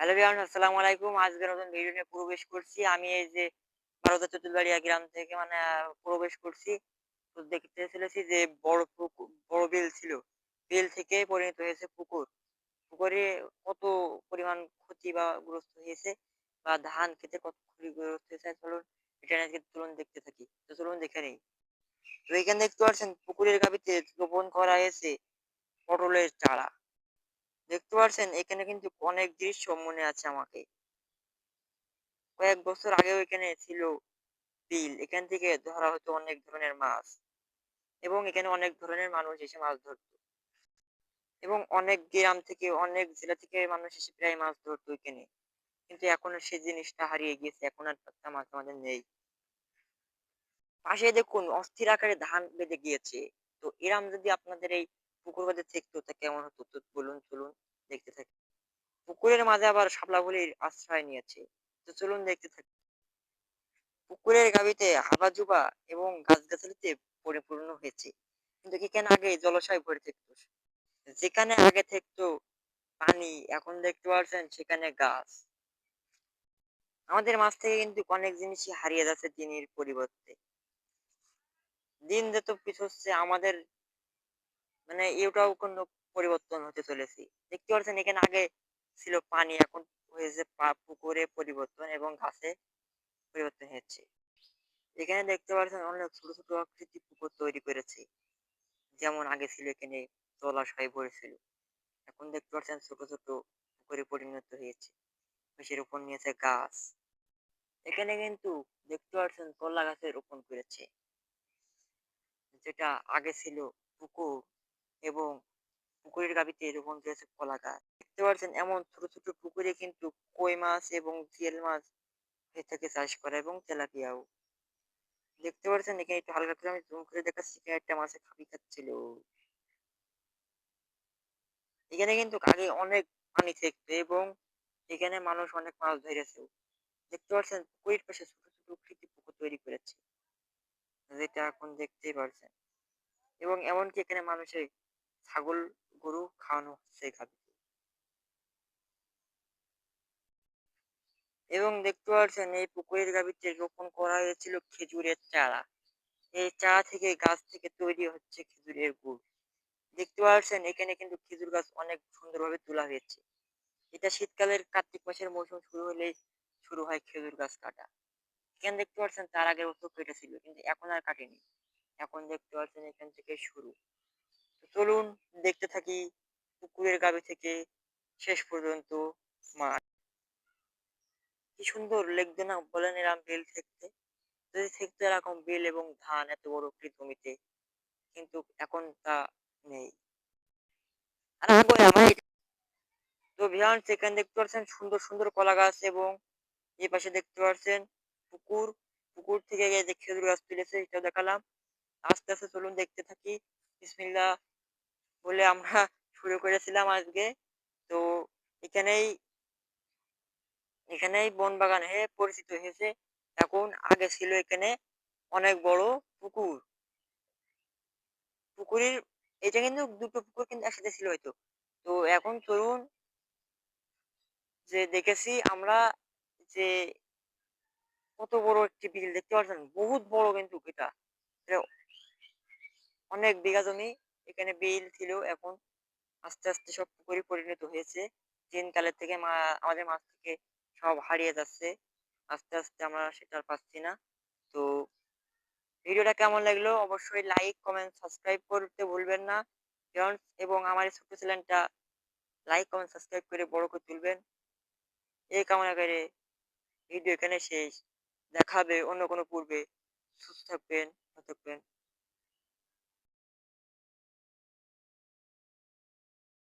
Hello viewers আসসালামু আলাইকুম। আজকে নতুন ভিডিও নিয়ে প্রবেশ করছি। আমি এই যে ভারতের চতুলবাড়িয়া গ্রাম থেকে মানে প্রবেশ করছি। তো দেখতে চলেছি যে বড় পুকুর, বড় বিল ছিল। বিল থেকে পরিণত হয়েছে পুকুর। পুকুরে কত পরিমাণ ক্ষতি বা গ্রস্ত হয়েছে বা ধান খেতে কত ক্ষতিগ্রস্ত হয়েছে, চলুন এটা আজকে চলুন দেখতে থাকি। তো চলুন দেখে নেই। তো এখানে দেখতে পাচ্ছেন, পুকুরের গাবিতে রোপণ করা হয়েছে পটলের চারা। দেখতে পাচ্ছেন এখানে কিন্তু অনেক দৃশ্য মনে আছে আমাকে। কয়েক বছর আগেও এখানে ছিল বিল। এখান থেকে ধরা হতো অনেক ধরনের মাছ। এবং এখানে অনেক ধরনের মানুষ এসে মাছ ধরতো। এবং অনেক গ্রাম থেকে, অনেক জেলা থেকে মানুষ এসে প্রায় মাছ ধরতো এখানে। কিন্তু এখন সে জিনিসটা হারিয়ে গিয়েছে। এখন আর পাত্তা মাছ আমাদের নেই। পাশে দেখুন, অস্থির আকারে ধান বেঁধে গিয়েছে। তো এরাম যদি আপনাদের এই পুকুর বাদে থাকতো তা কেমন হতো? তো বলুন চলুন দেখতে থাকি। পুকুরের মাঝে আবার শাপলাগুলির আশ্রয় নিয়েছে। তো চলুন দেখতে থাকি। পুকুরের গাবিতে হাবাজুবা এবং গাছগাছালিতে পরিপূর্ণ হয়েছে। কিন্তু এখানে আগে জলাশয় ভরে থাকতো? যেখানে আগে থাকতো পানি, এখন দেখতে পাচ্ছেন সেখানে গাছ। আমাদের মাছ থেকে কিন্তু অনেক জিনিসই হারিয়ে যাচ্ছে দিনের পরিবর্তে। দিন যত পিছোচ্ছে আমাদের মানে এটাও কোনো পরিবর্তন হতে চলেছে। দেখতে পাচ্ছেন এখানে আগে ছিল পানি, এখন হয়েছে পুকুরে পরিবর্তন এবং ঘাসে পরিবর্তন হয়েছে। এখানে দেখতে পাচ্ছেন অনেক ছোট ছোট আকৃতি পুকুর তৈরি করেছে। যেমন আগে ছিল এখানে জলাশয় ভরেছিল। এখন দেখতে পাচ্ছেন ছোট ছোট পুকুরে পরিণত হয়েছে। সের উপর নিয়েছে গাছ। এখানে কিন্তু দেখতে পাচ্ছেন কলা গাছের রোপণ করেছে। যেটা আগে ছিল পুকুর এবং পুকুরের গাবিতে রোপণ করেছে কলা গাছ দেখতে পাচ্ছেন এমন ছোট ছোট পুকুরে কিন্তু কই মাছ এবং জিয়েল মাছ হয়ে থাকে চাষ করা এবং তেলাপিয়াও। দেখতে পাচ্ছেন এখানে একটু হালকা করে আমি জুম করে দেখাচ্ছি এখানে একটা মাছে খাবি খাচ্ছিল। এখানে কিন্তু আগে অনেক পানি থাকতো এবং এখানে মানুষ অনেক মাছ ধরেছে। দেখতে পাচ্ছেন পুকুরের পাশে ছোট ছোট কৃতি পুকুর তৈরি করেছে। যেটা এখন দেখতেই পারছেন। এবং এমনকি এখানে মানুষের ছাগল গরু খাওয়ানো হচ্ছে খাবি এবং দেখতে পাচ্ছেন, এই পুকুরের গাভীতে রোপণ করা হয়েছিল খেজুরের চারা। এই চারা থেকে গাছ থেকে তৈরি হচ্ছে খেজুরের গুড়। দেখতে পাচ্ছেন, এখানে কিন্তু খেজুর গাছ অনেক সুন্দরভাবে তোলা হয়েছে। এটা শীতকালের কার্তিক মাসের মৌসুম শুরু হলেই শুরু হয় খেজুর গাছ কাটা। এখানে দেখতে পাচ্ছেন, তার আগের বছর কেটেছিল, কিন্তু এখন আর কাটেনি। এখন দেখতে পাচ্ছেন, এখান থেকে শুরু। চলুন দেখতে থাকি পুকুরের গাভী থেকে শেষ পর্যন্ত মাঠ কি সুন্দর লাগবে না বলেন এরকম বেল থাকতে যদি থাকতো এরকম বেল এবং ধান এত বড় একটি জমিতে, কিন্তু এখন তা নেই। তো দেখতে পাচ্ছেন সুন্দর সুন্দর কলা গাছ এবং এই পাশে দেখতে পাচ্ছেন পুকুর। পুকুর থেকে যে খেজুর গাছ তুলেছে, সেটাও দেখালাম। আস্তে আস্তে চলুন দেখতে থাকি। বিসমিল্লাহ। বলে আমরা শুরু করেছিলাম আজকে। তো এখানেই এখানেই বন বাগান হয়ে পরিচিত হয়েছে। এখন আগে ছিল এখানে অনেক বড় পুকুর। পুকুরের, এটা কিন্তু দুটো পুকুর কিন্তু একসাথে ছিল হয়তো। তো এখন চলুন যে দেখেছি আমরা যে কত বড় একটি বিল, দেখতে পাচ্ছেন? বহুত বড় কিন্তু এটা অনেক বিঘা জমি। এখানে বিল ছিল এখন আস্তে আস্তে সব পুকুরে পরিণত হয়েছে। দিন কালের থেকে মা, আমাদের মাছ থেকে সব হারিয়ে যাচ্ছে। আস্তে আস্তে আমরা সেটা পাচ্ছি না। তো ভিডিওটা কেমন লাগল অবশ্যই লাইক কমেন্ট সাবস্ক্রাইব করতে ভুলবেন না। এবং আমার এই ছোট্ট চ্যানেলটা লাইক কমেন্ট সাবস্ক্রাইব করে বড় করে তুলবেন। এই কামনা করে ভিডিও এখানে শেষ। দেখাবে অন্য কোনো পূর্বে। সুস্থ থাকবেন থাকবেন।